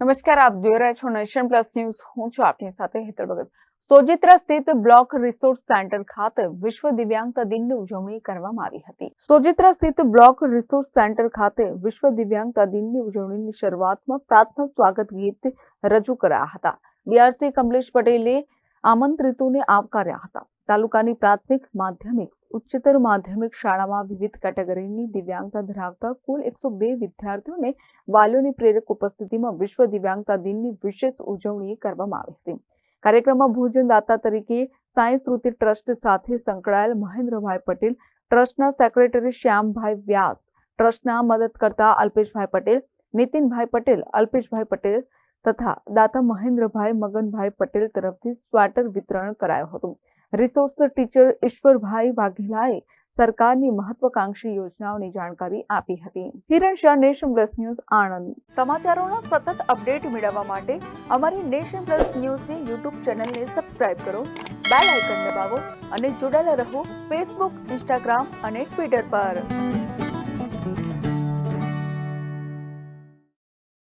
નમસ્કાર, આપ જોઈ રહ્યા છો નેશન પ્લસ ન્યૂઝ. હું છું આપની સાથે હેતલ ભગત. સોજિત્રા સ્થિત બ્લોક રિસોર્સ સેન્ટર ખાતે વિશ્વ દિવ્યાંગતા દિનની ઉજવણી કરવામાં આવી હતી. સોજિત્રા સ્થિત બ્લોક રિસોર્સ સેન્ટર ખાતે વિશ્વ દિવ્યાંગતા દિનની ઉજવણીની શરૂઆતમાં પ્રાર્થના સ્વાગત ગીત રજૂ કરાયા હતા. બીઆરસી કમલેશ પટેલે આમંત્રિતોને આવકાર્યા હતા. તાલુકાની પ્રાથમિક માધ્યમિક, ઉચ્ચતર માધ્યમિક શાળામાં વિવિધ કેટેગરીની દિવ્યાંગતા ધરાવતા કુલ એકસો બે વિદ્યાર્થીઓને વાલીઓની પ્રેરક ઉપસ્થિતિમાં વિશ્વ દિવ્યાંગતા દિનની વિશેષ ઉજવણી કરવામાં આવી હતી. કાર્યક્રમમાં ભોજનદાતા તરીકે સાયન્સ કૃતિ ટ્રસ્ટ સાથે સંકળાયેલ મહેન્દ્રભાઈ પટેલ, ટ્રસ્ટના સેક્રેટરી શ્યામભાઈ વ્યાસ, ટ્રસ્ટના મદદ કરતા અલ્પેશભાઈ પટેલ, નીતિનભાઈ પટેલ, અલ્પેશભાઈ પટેલ તથા દાતા મહેન્દ્રભાઈ મગનભાઈ પટેલ તરફથી સ્વેટર વિતરણ કરાયું હતું. રિસોર્સ ટીચર ઈશ્વરભાઈ વાઘેલાએ સરકારની મહત્વકાંક્ષી યોજનાઓની જાણકારી આપી હતી. Kiran Shah, Nation Plus News, Anand. સમાચારોના સતત અપડેટ મેળવવા માટે અમારી નેશન પ્લસ ન્યૂઝની યુટ્યુબ ચેનલને સબસ્ક્રાઇબ કરો, બેલ આઇકન દબાવો અને જોડાયેલા રહો ફેસબુક, ઇન્સ્ટાગ્રામ અને ટ્વિટર પર.